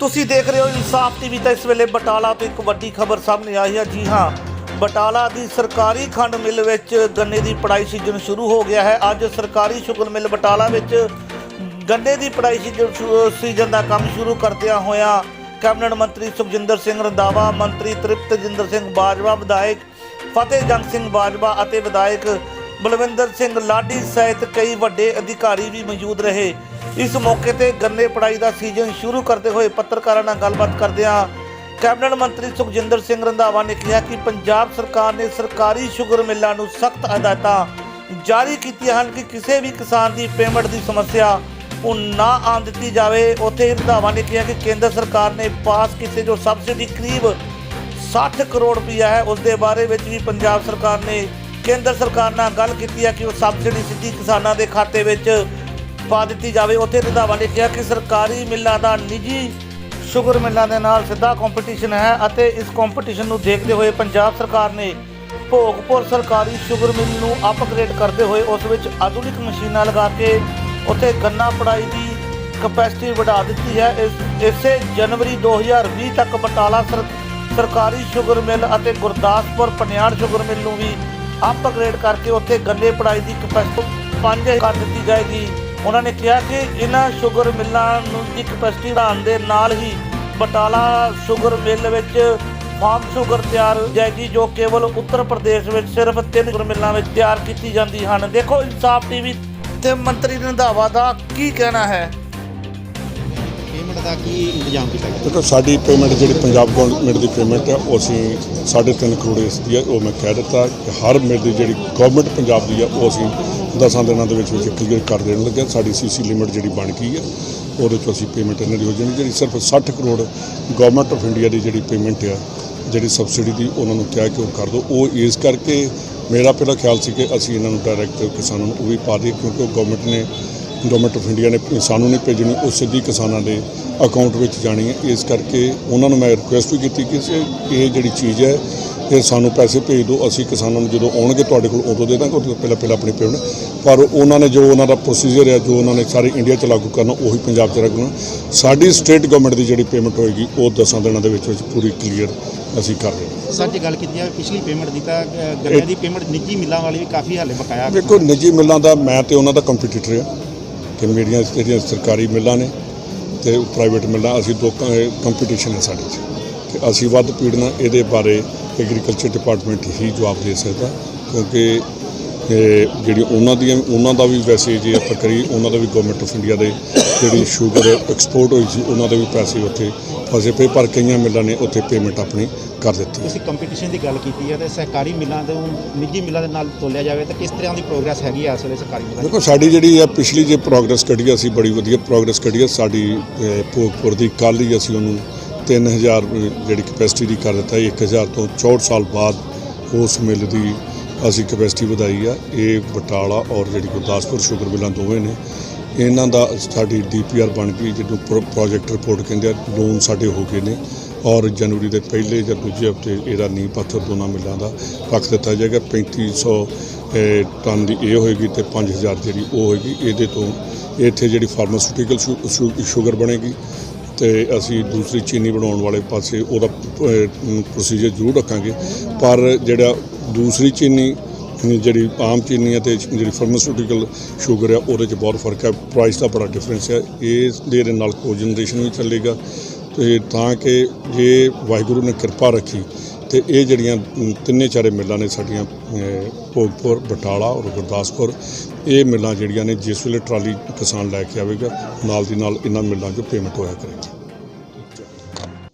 ਤੁਸੀਂ ਦੇਖ ਰਹੇ ਹੋ ਇਨਸਾਫ ਟੀਵੀ ਤਾਂ ਇਸ ਵੇਲੇ ਬਟਾਲਾ ਤੋਂ ਇੱਕ ਵੱਡੀ ਖਬਰ ਸਾਹਮਣੇ ਆਈ ਹੈ। ਜੀ ਹਾਂ, ਬਟਾਲਾ ਦੀ ਸਰਕਾਰੀ ਖੰਡ ਮਿੱਲ ਵਿੱਚ ਗੰਨੇ ਦੀ ਪੜਾਈ ਸੀਜ਼ਨ ਸ਼ੁਰੂ ਹੋ ਗਿਆ ਹੈ। ਅੱਜ ਸਰਕਾਰੀ ਸ਼ੁਗਰ ਮਿੱਲ ਬਟਾਲਾ ਵਿੱਚ ਗੰਨੇ ਦੀ ਪੜਾਈ ਸੀਜ਼ਨ ਸ਼ੁ- ਸੀਜ਼ਨ ਦਾ ਕੰਮ ਸ਼ੁਰੂ ਕਰਦਿਆਂ ਹੋਇਆਂ ਕੈਬਨਿਟ ਮੰਤਰੀ ਸੁਖਜਿੰਦਰ ਸਿੰਘ ਰੰਧਾਵਾ, ਮੰਤਰੀ ਤ੍ਰਿਪਤ ਤ੍ਰਿਪਤਜਿੰਦਰ ਸਿੰਘ ਬਾਜਵਾ, ਵਿਧਾਇਕ ਫਤਿਹ ਜੰਗ ਸਿੰਘ ਬਾਜਵਾ ਅਤੇ ਵਿਧਾਇਕ ਬਲਵਿੰਦਰ ਸਿੰਘ ਲਾਡੀ ਸਹਿਤ ਕਈ ਵੱਡੇ ਅਧਿਕਾਰੀ ਵੀ ਮੌਜੂਦ ਰਹੇ। ਇਸ ਮੌਕੇ ਤੇ ਗੰਨੇ ਪੜਾਈ ਦਾ ਸੀਜ਼ਨ ਸ਼ੁਰੂ ਕਰਦੇ ਹੋਏ ਪੱਤਰਕਾਰਾਂ ਨਾਲ ਗੱਲਬਾਤ ਕਰਦਿਆਂ ਕੈਬਨਿਟ ਮੰਤਰੀ ਸੁਖਜਿੰਦਰ ਸਿੰਘ ਰੰਧਾਵਾ ਨੇ ਕਿਹਾ ਕਿ ਪੰਜਾਬ ਸਰਕਾਰ ਨੇ ਸਰਕਾਰੀ ਸ਼ੂਗਰ ਮਿੱਲਾਂ ਨੂੰ ਸਖਤ ਹਦਾਇਤਾਂ ਜਾਰੀ ਕੀਤੀਆਂ ਹਨ ਕਿ ਕਿਸੇ ਵੀ ਕਿਸਾਨ ਦੀ ਪੇਮੈਂਟ ਦੀ ਸਮੱਸਿਆ ਉਹ ਨਾ ਆਉਣ ਦਿੱਤੀ ਜਾਵੇ। ਉੱਥੇ ਰੰਧਾਵਾ ਨੇ ਕਿਹਾ ਕਿ ਕੇਂਦਰ ਸਰਕਾਰ ਨੇ ਪਾਸ ਕੀਤੇ ਜੋ ਸਬਸਿਡੀ ਕਰੀਬ 60 ਕਰੋੜ ਰੁਪਈਆ ਹੈ, ਉਸ ਦੇ ਬਾਰੇ ਵਿੱਚ ਵੀ ਪੰਜਾਬ ਸਰਕਾਰ ਨੇ ਕੇਂਦਰ ਸਰਕਾਰ ਨਾਲ ਗੱਲ ਕੀਤੀ ਹੈ ਕਿ ਉਹ ਸਬਸਿਡੀ ਸਿੱਧੀ ਕਿਸਾਨਾਂ ਦੇ ਖਾਤੇ ਵਿੱਚ ਪਾ ਦਿੱਤੀ ਜਾਵੇ। ਉੱਥੇ ਰੰਧਾਵਾ ਨੇ ਕਿਹਾ ਕਿ ਸਰਕਾਰੀ ਮਿੱਲਾਂ ਦਾ ਨਿੱਜੀ ਸ਼ੂਗਰ ਮਿੱਲਾਂ ਦੇ ਨਾਲ ਸਿੱਧਾ ਕੰਪੀਟੀਸ਼ਨ ਹੈ ਅਤੇ ਇਸ ਕੰਪੀਟੀਸ਼ਨ ਨੂੰ ਦੇਖਦੇ ਹੋਏ ਪੰਜਾਬ ਸਰਕਾਰ ਨੇ ਭੋਗਪੁਰ ਸਰਕਾਰੀ ਸ਼ੂਗਰ ਮਿੱਲ ਨੂੰ ਅਪਗ੍ਰੇਡ ਕਰਦੇ ਹੋਏ ਉਸ ਵਿੱਚ ਆਧੁਨਿਕ ਮਸ਼ੀਨਾਂ ਲਗਾ ਕੇ ਉੱਥੇ ਗੰਨਾ ਪੜਾਈ ਦੀ ਕਪੈਸਿਟੀ ਵਧਾ ਦਿੱਤੀ ਹੈ। ਇਸ, ਇਸੇ ਜਨਵਰੀ 2020 ਤੱਕ ਬਟਾਲਾ ਸਰ- ਸਰਕਾਰੀ ਸ਼ੂਗਰ ਮਿੱਲ ਅਤੇ ਗੁਰਦਾਸਪੁਰ ਪਨਿਆੜ ਸ਼ੂਗਰ ਮਿੱਲ ਨੂੰ ਵੀ ਅਪਗ੍ਰੇਡ ਕਰਕੇ ਉੱਥੇ ਗੰਨੇ ਪੜਾਈ ਦੀ ਕਪੈਸਿਟੀ 5 ਕਰ ਦਿੱਤੀ ਜਾਏਗੀ। ਉਹਨਾਂ ਨੇ ਕਿਹਾ ਕਿ ਇਹਨਾਂ ਸ਼ੂਗਰ ਮਿੱਲਾਂ ਨੂੰ ਦੀ ਕਪੈਸਿਟੀ ਵਧਾਉਣ ਦੇ ਨਾਲ ਹੀ ਬਟਾਲਾ ਸ਼ੂਗਰ ਮਿੱਲ ਵਿੱਚ ਫਾਰਮ ਸ਼ੂਗਰ ਤਿਆਰ ਜਾਏਗੀ, ਜੋ ਕੇਵਲ ਉੱਤਰ ਪ੍ਰਦੇਸ਼ ਵਿੱਚ ਸਿਰਫ ਤਿੰਨ ਸ਼ੂਗਰ ਮਿੱਲਾਂ ਵਿੱਚ ਤਿਆਰ ਕੀਤੀ ਜਾਂਦੀ ਹਨ। ਦੇਖੋ ਇਨਸਾਫ ਟੀਵੀ ਤੇ ਮੰਤਰੀ ਰੰਧਾਵਾ ਦਾ ਕੀ ਕਹਿਣਾ ਹੈ? ਪੇਮੈਂਟ ਦਾ ਕੀ ਇੰਤਜ਼ਾਮ ਕੀਤਾ ਗਿਆ ਦੇਖੋ, ਸਾਡੀ ਪੇਮੈਂਟ ਜਿਹੜੀ ਪੰਜਾਬ ਗਵਰਨਮੈਂਟ ਦੀ ਪੇਮੈਂਟ ਹੈ, ਉਹ ਅਸੀਂ 3.5 ਕਰੋੜ ਇਸ ਦੀ ਹੈ, ਉਹ ਮੈਂ ਕਹਿ ਦਿੱਤਾ ਕਿ ਹਰ ਮਿਲ ਦੀ ਜਿਹੜੀ ਗਵਰਨਮੈਂਟ ਪੰਜਾਬ ਦੀ ਹੈ, ਉਹ ਅਸੀਂ 10 ਦਿਨਾਂ ਦੇ ਵਿੱਚ ਵਿੱਚ ਕਲੀਅਰ ਕਰ ਦੇਣ ਲੱਗੇ ਹਾਂ। ਸਾਡੀ ਸੀਸੀ ਲਿਮਿਟ ਜਿਹੜੀ ਬਣ ਗਈ ਹੈ, ਉਹਦੇ ਚੋਂ ਅਸੀਂ ਪੇਮੈਂਟ ਇਹਨਾਂ ਦੀ ਹੋ ਜਾਣੀ ਜਿਹੜੀ ਸਿਰਫ 60 ਕਰੋੜ ਗਵਰਨਮੈਂਟ ਆਫ ਇੰਡੀਆ ਦੀ ਜਿਹੜੀ ਪੇਮੈਂਟ ਹੈ, ਜਿਹੜੀ ਸਬਸਿਡੀ ਦੀ ਉਹਨਾਂ ਨੂੰ ਕਿਹਾ ਕਿ ਉਹ ਕਰ ਦਿਓ ਉਹ ਇਸ ਕਰਕੇ ਮੇਰਾ ਪਹਿਲਾ ਖਿਆਲ ਸੀ ਕਿ ਅਸੀਂ ਇਹਨਾਂ ਨੂੰ ਡਾਇਰੈਕਟ ਕਿਸਾਨਾਂ ਨੂੰ ਉਹ ਵੀ ਪਾ ਦਈਏ, ਕਿਉਂਕਿ ਉਹ ਗਵਰਨਮੈਂਟ ਨੇ ਗਵਰਨਮੈਂਟ ਆਫ ਇੰਡੀਆ ਨੇ ਸਾਨੂੰ ਨਹੀਂ ਭੇਜਣੀ ਉਹ ਸਿੱਧੀ ਕਿਸਾਨਾਂ ਦੇ ਅਕਾਊਂਟ ਵਿੱਚ ਜਾਣੀ ਹੈ। ਇਸ ਕਰਕੇ ਉਹਨਾਂ ਨੂੰ ਮੈਂ ਰਿਕੁਐਸਟ ਵੀ ਕੀਤੀ ਕਿ ਇਹ ਜਿਹੜੀ ਚੀਜ਼ ਹੈ ਇਹ ਸਾਨੂੰ ਪੈਸੇ ਭੇਜ ਦਿਓ। ਅਸੀਂ ਕਿਸਾਨਾਂ ਨੂੰ ਜਦੋਂ ਆਉਣਗੇ ਤੁਹਾਡੇ ਕੋਲ ਉਦੋਂ ਦੇ ਦਾਂਗੇ ਉਦੋਂ ਪਹਿਲਾਂ ਪਹਿਲਾਂ ਆਪਣੀ ਪੇਮੈਂਟ ਪਰ ਉਹਨਾਂ ਨੇ ਜੋ ਉਹਨਾਂ ਦਾ ਪ੍ਰੋਸੀਜਰ ਹੈ ਜੋ ਉਹਨਾਂ ਨੇ ਸਾਰੇ ਇੰਡੀਆ 'ਚ ਲਾਗੂ ਕਰਨਾ ਉਹੀ ਪੰਜਾਬ 'ਚ ਲੱਗਣਾ ਸਾਡੀ ਸਟੇਟ ਗਵਰਨਮੈਂਟ ਦੀ ਜਿਹੜੀ ਪੇਮੈਂਟ ਹੋਏਗੀ ਉਹ 10 ਦਿਨਾਂ ਦੇ ਵਿੱਚ ਵਿੱਚ ਪੂਰੀ ਕਲੀਅਰ ਅਸੀਂ ਕਰ ਰਹੇ ਹਾਂ ਸਰ ਜੇ ਗੱਲ ਕੀਤੀ ਜਾਵੇ ਪਿਛਲੀ ਪੇਮੈਂਟ ਦੀ ਤਾਂ ਗੰਨੇ ਦੀ ਪੇਮੈਂਟ ਨਿੱਜੀ ਮਿੱਲਾਂ ਵਾਲੀ ਵੀ ਕਾਫੀ ਹਾਲੇ ਬਕਾਇਆ। ਦੇਖੋ ਨਿੱਜੀ ਮਿੱਲਾਂ ਦਾ ਮੈਂ ਤੇ ਉਹਨਾਂ ਦਾ ਕੰਪੀਟੀਟਰ ਆ ਕਿ ਮੇਰੀਆਂ ਜਿਹੜੀਆਂ ਸਰਕਾਰੀ ਮਿੱਲਾਂ ਨੇ ਤੇ ਪ੍ਰਾਈਵੇਟ ਮਿੱਲਾਂ, ਅਸੀਂ ਦੋ ਕੰਪੀਟੀਸ਼ਨ ਹੈ ਸਾਡੇ 'ਚ। ਤੇ ਅਸੀਂ ਵੱਧ ਪੀੜਨਾ ਇਹਦੇ ਬਾਰੇ ਐਗਰੀਕਲਚਰ ਡਿਪਾਰਟਮੈਂਟ ਹੀ ਜਵਾਬ ਦੇ ਸਕਦਾ, ਕਿਉਂਕਿ, ਇਹ ਜਿਹੜੀ ਉਹਨਾਂ ਦੀਆਂ, ਉਹਨਾਂ ਦਾ ਵੀ ਵੈਸੇ ਜੇ ਆਪਾਂ ਕਰੀ ਉਹਨਾਂ ਦਾ ਵੀ ਗਵਰਨਮੈਂਟ ਆਫ ਇੰਡੀਆ ਦੇ ਜਿਹੜੀ ਸ਼ੂਗਰ ਐਕਸਪੋਰਟ ਹੋਈ ਸੀ, ਉਹਨਾਂ ਦੇ ਵੀ ਪੈਸੇ ਉੱਥੇ ਫਸੇ ਪਏ ਪਰ ਕਈਆਂ ਮਿੱਲਾਂ ਨੇ ਉੱਥੇ ਪੇਮੈਂਟ ਆਪਣੀ ਕਰ ਦਿੱਤੀ ਤੁਸੀਂ ਕੰਪੀਟੀਸ਼ਨ ਦੀ ਗੱਲ ਕੀਤੀ ਹੈ ਤੇ ਸਰਕਾਰੀ ਮਿੱਲਾਂ ਤੋਂ ਨਿੱਜੀ ਮਿੱਲਾਂ ਦੇ ਨਾਲ ਤੋਲਿਆ ਜਾਵੇ ਤਾਂ ਕਿਸ ਤਰ੍ਹਾਂ ਦੀ ਪ੍ਰੋਗਰੈਸ ਹੈਗੀ ਹੈ ਇਸ ਵੇਲੇ ਸਰਕਾਰੀ ਮਿੱਲਾਂ ਦੀ? ਦੇਖੋ ਸਾਡੀ ਜਿਹੜੀ ਆ ਪਿਛਲੀ ਜੇ ਪ੍ਰੋਗਰੈਸ ਕੱਢੀ ਆ, ਅਸੀਂ ਬੜੀ ਵਧੀਆ ਪ੍ਰੋਗਰੈਸ ਕੱਢੀ ਆ। ਸਾਡੀ ਭੋਗਪੁਰ ਦੀ ਕੱਲ੍ਹ ਹੀ ਅਸੀਂ ਉਹਨੂੰ 3000 ਜਿਹੜੀ ਕੈਪੈਸਿਟੀ ਦੀ ਕਰ ਦਿੱਤਾ 1000 ਤੋਂ 64 ਸਾਲ ਬਾਅਦ ਉਸ ਮਿਲ ਦੀ ਅਸੀਂ ਕੈਪੈਸਿਟੀ ਵਧਾਈ ਆ। ਇਹ ਬਟਾਲਾ ਔਰ ਜਿਹੜੀ ਗੁਰਦਾਸਪੁਰ ਸ਼ੂਗਰ ਮਿਲਾਂ ਦੋਵੇਂ ਨੇ। ਇਹਨਾਂ ਦਾ ਸਾਡੀ ਡੀਪੀਆਰ ਬਣ ਗਈ, ਜਿਹਨੂੰ ਪ੍ਰੋਜੈਕਟ ਰਿਪੋਰਟ ਕਹਿੰਦੇ ਆ ਲੋਨ ਸਾਡੇ ਹੋ ਗਏ ਨੇ। ਔਰ ਜਨਵਰੀ ਦੇ ਪਹਿਲੇ ਜਾਂ ਦੂਜੇ ਹਫ਼ਤੇ ਇਹਦਾ ਨੀਂਹ ਪੱਥਰ ਦੋਨਾਂ ਮਿੱਲਾਂ ਦਾ ਰੱਖ ਦਿੱਤਾ ਜਾਏਗਾ। 3500 ਇਹ ਟਨ ਦੀ ਇਹ ਹੋਏਗੀ ਤੇ 5000 ਜਿਹੜੀ ਉਹ ਹੋਏਗੀ। ਇਹਦੇ ਤੋਂ ਇੱਥੇ ਜਿਹੜੀ ਫਾਰਮਾਸਿਊਟੀਕਲ ਸ਼ੂਗਰ ਬਣੇਗੀ ਤੇ ਅਸੀਂ ਦੂਸਰੀ ਚੀਨੀ ਬਣਾਉਣ ਵਾਲੇ ਪਾਸੇ ਉਹਦਾ ਪ੍ਰੋਸੀਜਰ ਜ਼ਰੂਰ ਰੱਖਾਂਗੇ। ਪਰ ਜਿਹੜਾ ਦੂਸਰੀ ਚੀਨੀ ਜਿਹੜੀ ਆਮ ਚੀਨੀ ਹੈ ਤੇ ਜਿਹੜੀ ਫਾਰਮਾਸਿਊਟੀਕਲ ਸ਼ੂਗਰ ਹੈ, ਉਹਦੇ 'ਚ ਬਹੁਤ ਫ਼ਰਕ ਹੈ। ਪ੍ਰਾਈਸ ਦਾ ਬੜਾ ਡਿਫਰੈਂਸ ਹੈ। ਇਸ ਦੇ ਨਾਲ ਕੋ ਜਨਰੇਸ਼ਨ ਵੀ ਚੱਲੇਗਾ। ਤੇ ਤਾਂ ਕਿ ਜੇ ਵਾਹਿਗੁਰੂ ਨੇ ਕਿਰਪਾ ਰੱਖੀ, ਤੇ ਇਹ ਜਿਹੜੀਆਂ ਤਿੰਨੇ ਚਾਰੇ ਮਿੱਲਾਂ ਨੇ ਸਾਡੀਆਂ ਭੋਗਪੁਰ, ਬਟਾਲਾ ਔਰ ਗੁਰਦਾਸਪੁਰ, ਇਹ ਮਿੱਲਾਂ ਜਿਹੜੀਆਂ ਨੇ, ਜਿਸ ਵੇਲੇ ਟਰਾਲੀ ਕਿਸਾਨ ਲੈ ਕੇ ਆਵੇਗਾ, ਨਾਲ ਦੀ ਨਾਲ ਇਹਨਾਂ ਮਿੱਲਾਂ 'ਚੋਂ ਪੇਮੈਂਟ ਹੋਇਆ ਕਰੇਗੀ।